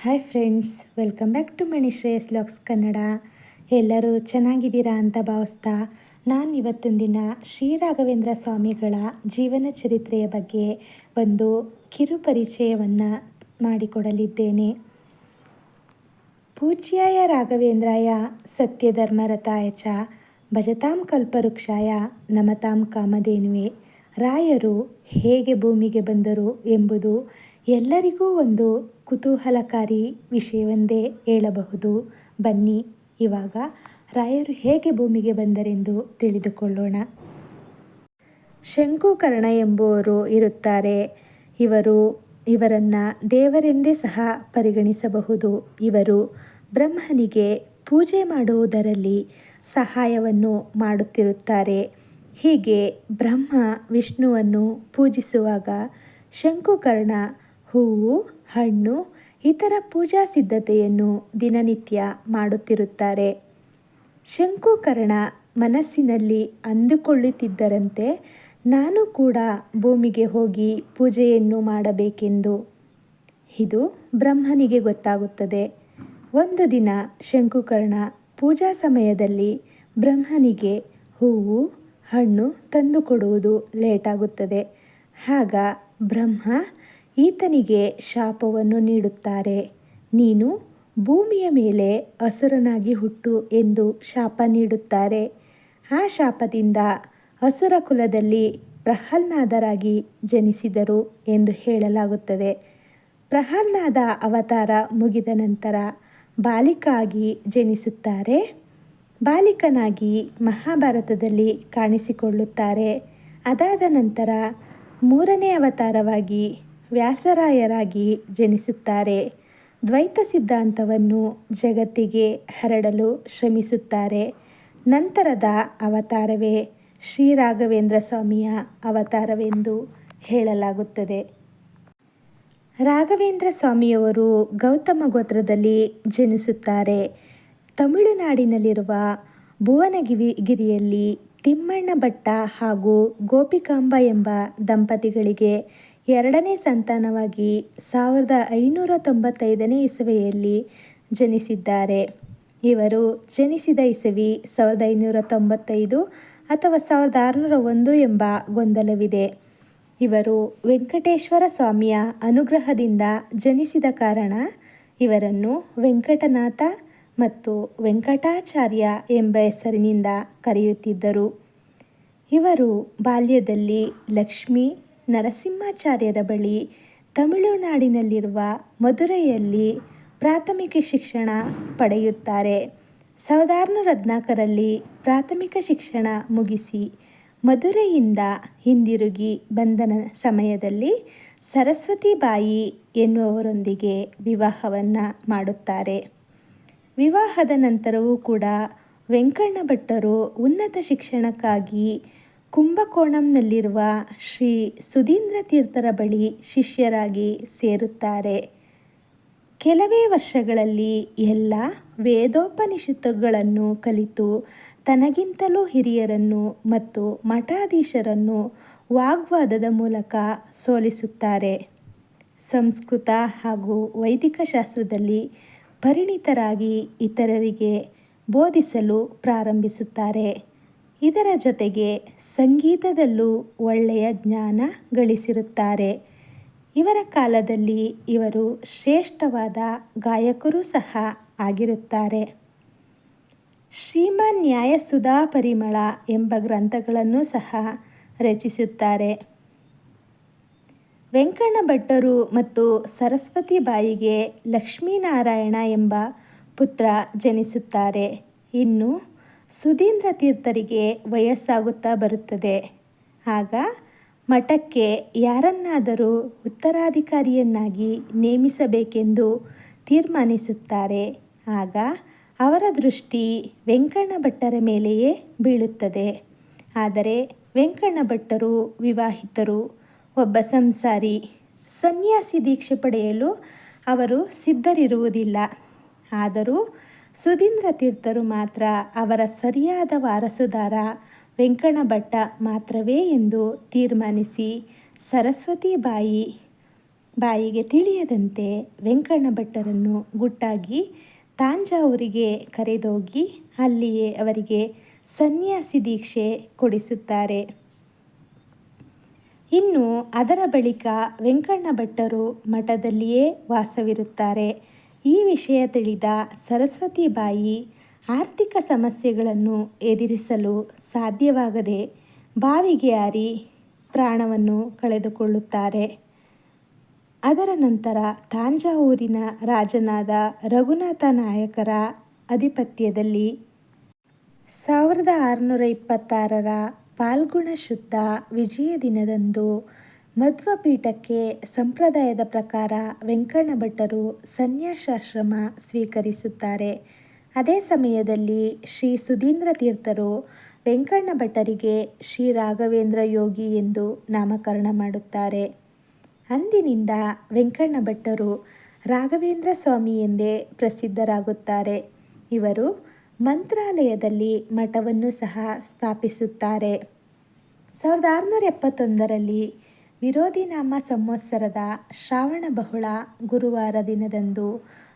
Hi friends welcome back to Mani Shreyas Kannada ಎಲ್ಲರೂ ಚೆನ್ನಾಗಿದ್ದೀರಾ ಅಂತ ಭಾವಿಸ್ತಾ ನಾನು ಇವತ್ತಿನ ದಿನ ಶ್ರೀ ರಾಘವೇಂದ್ರ ಸ್ವಾಮಿಗಳ ಜೀವನ ಚರಿತ್ರೆಯ ಬಗ್ಗೆ ಒಂದು ಕಿರು ಪರಿಚಯವನ್ನು ಮಾಡಿಕೊಡಲಿದ್ದೇನೆ. ಪೂಜ್ಯಾಯ ರಾಘವೇಂದ್ರಾಯ ಸತ್ಯಧರ್ಮರಥಾಯ ಚ ಭಜತಾಂ ಕಲ್ಪವೃಕ್ಷಾಯ, ನಮತಾಂ ಕಾಮಧೇನುವೆ. ರಾಯರು ಹೇಗೆ ಭೂಮಿಗೆ ಬಂದರು ಎಂಬುದು ಎಲ್ಲರಿಗೂ ಒಂದು ಕುತೂಹಲಕಾರಿ ವಿಷಯವೆಂದೇ ಹೇಳಬಹುದು. ಬನ್ನಿ, ಇವಾಗ ರಾಯರು ಹೇಗೆ ಭೂಮಿಗೆ ಬಂದರೆಂದು ತಿಳಿದುಕೊಳ್ಳೋಣ. ಶಂಕುಕರ್ಣ ಎಂಬುವರು ಇರುತ್ತಾರೆ. ಇವರು, ಇವರನ್ನು ದೇವರೆಂದೇ ಸಹ ಪರಿಗಣಿಸಬಹುದು. ಇವರು ಬ್ರಹ್ಮನಿಗೆ ಪೂಜೆ ಮಾಡುವುದರಲ್ಲಿ ಸಹಾಯವನ್ನು ಮಾಡುತ್ತಿರುತ್ತಾರೆ. ಹೀಗೆ ಬ್ರಹ್ಮ ವಿಷ್ಣುವನ್ನು ಪೂಜಿಸುವಾಗ ಶಂಕುಕರ್ಣ ಹೂವು, ಹಣ್ಣು, ಇತರ ಪೂಜಾ ಸಿದ್ಧತೆಯನ್ನು ದಿನನಿತ್ಯ ಮಾಡುತ್ತಿರುತ್ತಾರೆ. ಶಂಕುಕರ್ಣ ಮನಸ್ಸಿನಲ್ಲಿ ಅಂದುಕೊಳ್ಳುತ್ತಿದ್ದರಂತೆ ನಾನು ಕೂಡ ಭೂಮಿಗೆ ಹೋಗಿ ಪೂಜೆಯನ್ನು ಮಾಡಬೇಕೆಂದು. ಇದು ಬ್ರಹ್ಮನಿಗೆ ಗೊತ್ತಾಗುತ್ತದೆ. ಒಂದು ದಿನ ಶಂಕುಕರ್ಣ ಪೂಜಾ ಸಮಯದಲ್ಲಿ ಬ್ರಹ್ಮನಿಗೆ ಹೂವು, ಹಣ್ಣು ತಂದುಕೊಡುವುದು ಲೇಟಾಗುತ್ತದೆ. ಆಗ ಬ್ರಹ್ಮ ಈತನಿಗೆ ಶಾಪವನ್ನು ನೀಡುತ್ತಾರೆ. ನೀನು ಭೂಮಿಯ ಮೇಲೆ ಅಸುರನಾಗಿ ಹುಟ್ಟು ಎಂದು ಶಾಪ ನೀಡುತ್ತಾರೆ. ಆ ಶಾಪದಿಂದ ಅಸುರ ಕುಲದಲ್ಲಿ ಪ್ರಹ್ಲಾದರಾಗಿ ಜನಿಸಿದರು ಎಂದು ಹೇಳಲಾಗುತ್ತದೆ. ಪ್ರಹ್ಲಾದ ಅವತಾರ ಮುಗಿದ ನಂತರ ಬಾಲಿಕಾಗಿ ಜನಿಸುತ್ತಾರೆ. ಬಾಲಿಕನಾಗಿ ಮಹಾಭಾರತದಲ್ಲಿ ಕಾಣಿಸಿಕೊಳ್ಳುತ್ತಾರೆ. ಅದಾದ ನಂತರ ಮೂರನೇ ಅವತಾರವಾಗಿ ವ್ಯಾಸರಾಯರಾಗಿ ಜನಿಸುತ್ತಾರೆ. ದ್ವೈತ ಸಿದ್ಧಾಂತವನ್ನು ಜಗತ್ತಿಗೆ ಹರಡಲು ಶ್ರಮಿಸುತ್ತಾರೆ. ನಂತರದ ಅವತಾರವೇ ಶ್ರೀ ರಾಘವೇಂದ್ರ ಸ್ವಾಮಿಯ ಅವತಾರವೆಂದು ಹೇಳಲಾಗುತ್ತದೆ. ರಾಘವೇಂದ್ರ ಸ್ವಾಮಿಯವರು ಗೌತಮ ಗೋತ್ರದಲ್ಲಿ ಜನಿಸುತ್ತಾರೆ. ತಮಿಳುನಾಡಿನಲ್ಲಿರುವ ಭುವನಗಿರಿ ಗಿರಿಯಲ್ಲಿ ತಿಮ್ಮಣ್ಣ ಭಟ್ಟ ಹಾಗೂ ಗೋಪಿಕಾಂಬ ಎಂಬ ದಂಪತಿಗಳಿಗೆ ಎರಡನೇ ಸಂತಾನವಾಗಿ ಸಾವಿರದ ಐನೂರ ತೊಂಬತ್ತೈದನೇ ಇಸವೆಯಲ್ಲಿ ಜನಿಸಿದ್ದಾರೆ. ಇವರು ಜನಿಸಿದ ಇಸವಿ ಸಾವಿರದ ಐನೂರ ತೊಂಬತ್ತೈದು ಅಥವಾ ಸಾವಿರದ ಆರುನೂರ ಒಂದು ಎಂಬ ಗೊಂದಲವಿದೆ. ಇವರು ವೆಂಕಟೇಶ್ವರ ಸ್ವಾಮಿಯ ಅನುಗ್ರಹದಿಂದ ಜನಿಸಿದ ಕಾರಣ ಇವರನ್ನು ವೆಂಕಟನಾಥ ಮತ್ತು ವೆಂಕಟಾಚಾರ್ಯ ಎಂಬ ಹೆಸರಿನಿಂದ ಕರೆಯುತ್ತಿದ್ದರು. ಇವರು ಬಾಲ್ಯದಲ್ಲಿ ಲಕ್ಷ್ಮೀ ನರಸಿಂಹಾಚಾರ್ಯರ ಬಳಿ ತಮಿಳುನಾಡಿನಲ್ಲಿರುವ ಮಧುರೆಯಲ್ಲಿ ಪ್ರಾಥಮಿಕ ಶಿಕ್ಷಣ ಪಡೆಯುತ್ತಾರೆ. ಸಾವಿರದ ಆರುನೂರ ಪ್ರಾಥಮಿಕ ಶಿಕ್ಷಣ ಮುಗಿಸಿ ಮಧುರೆಯಿಂದ ಹಿಂದಿರುಗಿ ಬಂದ ಸಮಯದಲ್ಲಿ ಸರಸ್ವತಿ ಬಾಯಿ ಎನ್ನುವವರೊಂದಿಗೆ ವಿವಾಹವನ್ನು ಮಾಡುತ್ತಾರೆ. ವಿವಾಹದ ನಂತರವೂ ಕೂಡ ವೆಂಕಣ್ಣ ಭಟ್ಟರು ಉನ್ನತ ಶಿಕ್ಷಣಕ್ಕಾಗಿ ಕುಂಭಕೋಣಂನಲ್ಲಿರುವ ಶ್ರೀ ಸುಧೀಂದ್ರ ತೀರ್ಥರ ಬಳಿ ಶಿಷ್ಯರಾಗಿ ಸೇರುತ್ತಾರೆ. ಕೆಲವೇ ವರ್ಷಗಳಲ್ಲಿ ಎಲ್ಲ ವೇದೋಪನಿಷತ್ತುಗಳನ್ನು ಕಲಿತು ತನಗಿಂತಲೂ ಹಿರಿಯರನ್ನು ಮತ್ತು ಮಠಾಧೀಶರನ್ನು ವಾಗ್ವಾದದ ಮೂಲಕ ಸೋಲಿಸುತ್ತಾರೆ. ಸಂಸ್ಕೃತ ಹಾಗೂ ವೈದಿಕ ಶಾಸ್ತ್ರದಲ್ಲಿ ಪರಿಣಿತರಾಗಿ ಇತರರಿಗೆ ಬೋಧಿಸಲು ಪ್ರಾರಂಭಿಸುತ್ತಾರೆ. ಇದರ ಜೊತೆಗೆ ಸಂಗೀತದಲ್ಲೂ ಒಳ್ಳೆಯ ಜ್ಞಾನ ಗಳಿಸಿರುತ್ತಾರೆ. ಇವರ ಕಾಲದಲ್ಲಿ ಇವರು ಶ್ರೇಷ್ಠವಾದ ಗಾಯಕರೂ ಸಹ ಆಗಿರುತ್ತಾರೆ. ಶ್ರೀಮನ್ ನ್ಯಾಯಸುಧಾ ಪರಿಮಳ ಎಂಬ ಗ್ರಂಥಗಳನ್ನು ಸಹ ರಚಿಸುತ್ತಾರೆ. ವೆಂಕಣ್ಣ ಭಟ್ಟರು ಮತ್ತು ಸರಸ್ವತಿ ಬಾಯಿಗೆ ಲಕ್ಷ್ಮೀನಾರಾಯಣ ಎಂಬ ಪುತ್ರ ಜನಿಸುತ್ತಾರೆ. ಇನ್ನು ಸುಧೀಂದ್ರ ತೀರ್ಥರಿಗೆ ವಯಸ್ಸಾಗುತ್ತಾ ಬರುತ್ತದೆ. ಆಗ ಮಠಕ್ಕೆ ಯಾರನ್ನಾದರೂ ಉತ್ತರಾಧಿಕಾರಿಯನ್ನಾಗಿ ನೇಮಿಸಬೇಕೆಂದು ತೀರ್ಮಾನಿಸುತ್ತಾರೆ. ಆಗ ಅವರ ದೃಷ್ಟಿ ವೆಂಕಣ್ಣ ಭಟ್ಟರ ಮೇಲೆಯೇ ಬೀಳುತ್ತದೆ. ಆದರೆ ವೆಂಕಣ್ಣ ಭಟ್ಟರು ವಿವಾಹಿತರು. ಒಬ್ಬ ಸಂಸಾರಿ, ಸನ್ಯಾಸಿ ದೀಕ್ಷೆ ಪಡೆಯಲು ಅವರು ಸಿದ್ಧರಿರುವುದಿಲ್ಲ. ಆದರೂ ಸುಧೀಂದ್ರ ತೀರ್ಥರು ಮಾತ್ರ ಅವರ ಸರಿಯಾದ ವಾರಸುದಾರ ವೆಂಕಣ್ಣ ಭಟ್ಟ ಮಾತ್ರವೇ ಎಂದು ತೀರ್ಮಾನಿಸಿ ಸರಸ್ವತಿ ಬಾಯಿ ಬಾಯಿಗೆ ತಿಳಿಯದಂತೆ ವೆಂಕಣ್ಣ ಭಟ್ಟರನ್ನು ಗುಟ್ಟಾಗಿ ತಾಂಜಾವೂರಿಗೆ ಕರೆದೋಗಿ ಅಲ್ಲಿಯೇ ಅವರಿಗೆ ಸನ್ಯಾಸಿ ದೀಕ್ಷೆ ಕೊಡಿಸುತ್ತಾರೆ. ಇನ್ನು ಅದರ ಬಳಿಕ ವೆಂಕಣ್ಣ ಭಟ್ಟರು ಮಠದಲ್ಲಿಯೇ ವಾಸವಿರುತ್ತಾರೆ. ಈ ವಿಷಯ ತಿಳಿದ ಸರಸ್ವತಿ ಬಾಯಿ ಆರ್ಥಿಕ ಸಮಸ್ಯೆಗಳನ್ನು ಎದುರಿಸಲು ಸಾಧ್ಯವಾಗದೆ ಬಾವಿಗೆ ಹಾರಿ ಪ್ರಾಣವನ್ನು ಕಳೆದುಕೊಳ್ಳುತ್ತಾರೆ. ಅದರ ನಂತರ ತಾಂಜಾವೂರಿನ ರಾಜನಾದ ರಘುನಾಥ ನಾಯಕರ ಅಧಿಪತ್ಯದಲ್ಲಿ ಸಾವಿರದ ಆರುನೂರ ಇಪ್ಪತ್ತಾರರ ಪಾಲ್ಗುಣ ಶುದ್ಧ ವಿಜಯ ದಿನದಂದು ಮಧ್ವ ಪೀಠಕ್ಕೆ ಸಂಪ್ರದಾಯದ ಪ್ರಕಾರ ವೆಂಕಣ್ಣ ಭಟ್ಟರು ಸನ್ಯಾಸಾಶ್ರಮ ಸ್ವೀಕರಿಸುತ್ತಾರೆ. ಅದೇ ಸಮಯದಲ್ಲಿ ಶ್ರೀ ಸುಧೀಂದ್ರ ತೀರ್ಥರು ವೆಂಕಣ್ಣ ಭಟ್ಟರಿಗೆ ಶ್ರೀ ರಾಘವೇಂದ್ರ ಯೋಗಿ ಎಂದು ನಾಮಕರಣ ಮಾಡುತ್ತಾರೆ. ಅಂದಿನಿಂದ ವೆಂಕಣ್ಣ ಭಟ್ಟರು ರಾಘವೇಂದ್ರ ಸ್ವಾಮಿ ಎಂದೇ ಪ್ರಸಿದ್ಧರಾಗುತ್ತಾರೆ. ಇವರು ಮಂತ್ರಾಲಯದಲ್ಲಿ ಮಠವನ್ನು ಸಹ ಸ್ಥಾಪಿಸುತ್ತಾರೆ. ಸಾವಿರದ ಆರುನೂರ ಎಪ್ಪತ್ತೊಂದರಲ್ಲಿ ವಿರೋಧಿನಾಮ ಸಂವತ್ಸರದ ಶ್ರಾವಣ ಬಹುಳ ಗುರುವಾರ ದಿನದಂದು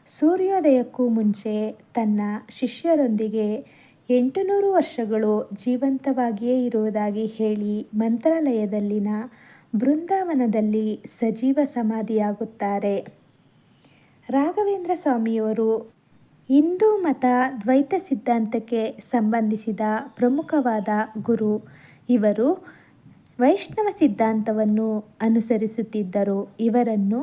ಸೂರ್ಯೋದಯಕ್ಕೂ ಮುಂಚೆ ತನ್ನ ಶಿಷ್ಯರೊಂದಿಗೆ ಎಂಟುನೂರು ವರ್ಷಗಳು ಜೀವಂತವಾಗಿಯೇ ಇರುವುದಾಗಿ ಹೇಳಿ ಮಂತ್ರಾಲಯದಲ್ಲಿನ ಬೃಂದಾವನದಲ್ಲಿ ಸಜೀವ ಸಮಾಧಿಯಾಗುತ್ತಾರೆ. ರಾಘವೇಂದ್ರ ಸ್ವಾಮಿಯವರು ಹಿಂದೂ ಮತ ದ್ವೈತ ಸಿದ್ಧಾಂತಕ್ಕೆ ಸಂಬಂಧಿಸಿದ ಪ್ರಮುಖವಾದ ಗುರು. ಇವರು ವೈಷ್ಣವ ಸಿದ್ಧಾಂತವನ್ನು ಅನುಸರಿಸುತ್ತಿದ್ದರು ಇವರನ್ನು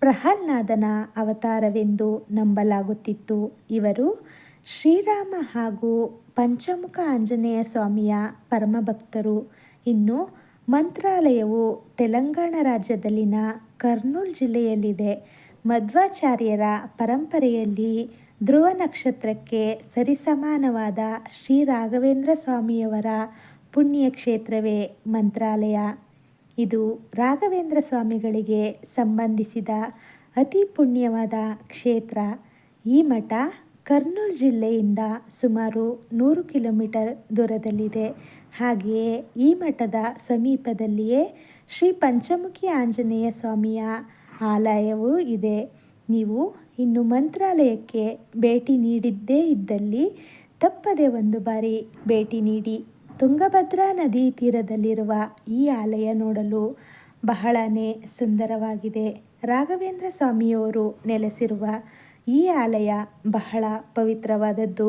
ಪ್ರಹ್ಲಾದನ ಅವತಾರವೆಂದು ನಂಬಲಾಗುತ್ತಿತ್ತು. ಇವರು ಶ್ರೀರಾಮ ಹಾಗೂ ಪಂಚಮುಖ ಆಂಜನೇಯ ಸ್ವಾಮಿಯ ಪರಮಭಕ್ತರು. ಇನ್ನು ಮಂತ್ರಾಲಯವು ತೆಲಂಗಾಣ ರಾಜ್ಯದಲ್ಲಿನ ಕರ್ನೂಲ್ ಜಿಲ್ಲೆಯಲ್ಲಿದೆ. ಮಧ್ವಾಚಾರ್ಯರ ಪರಂಪರೆಯಲ್ಲಿ ಧ್ರುವ ನಕ್ಷತ್ರಕ್ಕೆ ಸರಿಸಮಾನವಾದ ಶ್ರೀ ರಾಘವೇಂದ್ರ ಸ್ವಾಮಿಯವರ ಪುಣ್ಯಕ್ಷೇತ್ರವೇ ಮಂತ್ರಾಲಯ. ಇದು ರಾಘವೇಂದ್ರ ಸ್ವಾಮಿಗಳಿಗೆ ಸಂಬಂಧಿಸಿದ ಅತಿ ಪುಣ್ಯವಾದ ಕ್ಷೇತ್ರ. ಈ ಮಠ ಕರ್ನೂಲ್ ಜಿಲ್ಲೆಯಿಂದ ಸುಮಾರು ನೂರು ಕಿಲೋಮೀಟರ್ ದೂರದಲ್ಲಿದೆ. ಹಾಗೆಯೇ ಈ ಮಠದ ಸಮೀಪದಲ್ಲಿಯೇ ಶ್ರೀ ಪಂಚಮುಖಿ ಆಂಜನೇಯ ಸ್ವಾಮಿಯ ಆಲಯವೂ ಇದೆ. ನೀವು ಇನ್ನು ಮಂತ್ರಾಲಯಕ್ಕೆ ಭೇಟಿ ನೀಡಿದ್ದೇ ಇದ್ದಲ್ಲಿ ತಪ್ಪದೆ ಒಂದು ಬಾರಿ ಭೇಟಿ ನೀಡಿ. ತುಂಗಭದ್ರಾ ನದಿ ತೀರದಲ್ಲಿರುವ ಈ ಆಲಯ ನೋಡಲು ಬಹಳನೇ ಸುಂದರವಾಗಿದೆ. ರಾಘವೇಂದ್ರ ಸ್ವಾಮಿಯವರು ನೆಲೆಸಿರುವ ಈ ಆಲಯ ಬಹಳ ಪವಿತ್ರವಾದದ್ದು.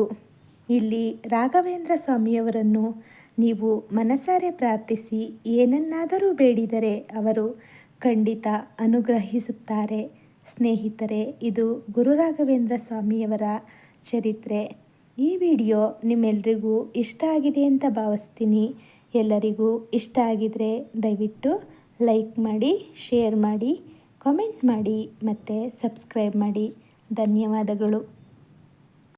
ಇಲ್ಲಿ ರಾಘವೇಂದ್ರ ಸ್ವಾಮಿಯವರನ್ನು ನೀವು ಮನಸಾರೆ ಪ್ರಾರ್ಥಿಸಿ ಏನನ್ನಾದರೂ ಬೇಡಿದರೆ ಅವರು ಖಂಡಿತ ಅನುಗ್ರಹಿಸುತ್ತಾರೆ. ಸ್ನೇಹಿತರೆ, ಇದು ಗುರು ರಾಘವೇಂದ್ರ ಸ್ವಾಮಿಯವರ ಚರಿತ್ರೆ. ಈ ವಿಡಿಯೋ ನಿಮ್ಮೆಲ್ರಿಗೂ ಇಷ್ಟ ಆಗಿದೆ ಅಂತ ಭಾವಿಸ್ತೀನಿ. ಎಲ್ಲರಿಗೂ ಇಷ್ಟ ಆಗಿದರೆ ದಯವಿಟ್ಟು ಲೈಕ್ ಮಾಡಿ, ಶೇರ್ ಮಾಡಿ, ಕಾಮೆಂಟ್ ಮಾಡಿ ಮತ್ತು ಸಬ್ಸ್ಕ್ರೈಬ್ ಮಾಡಿ. ಧನ್ಯವಾದಗಳು.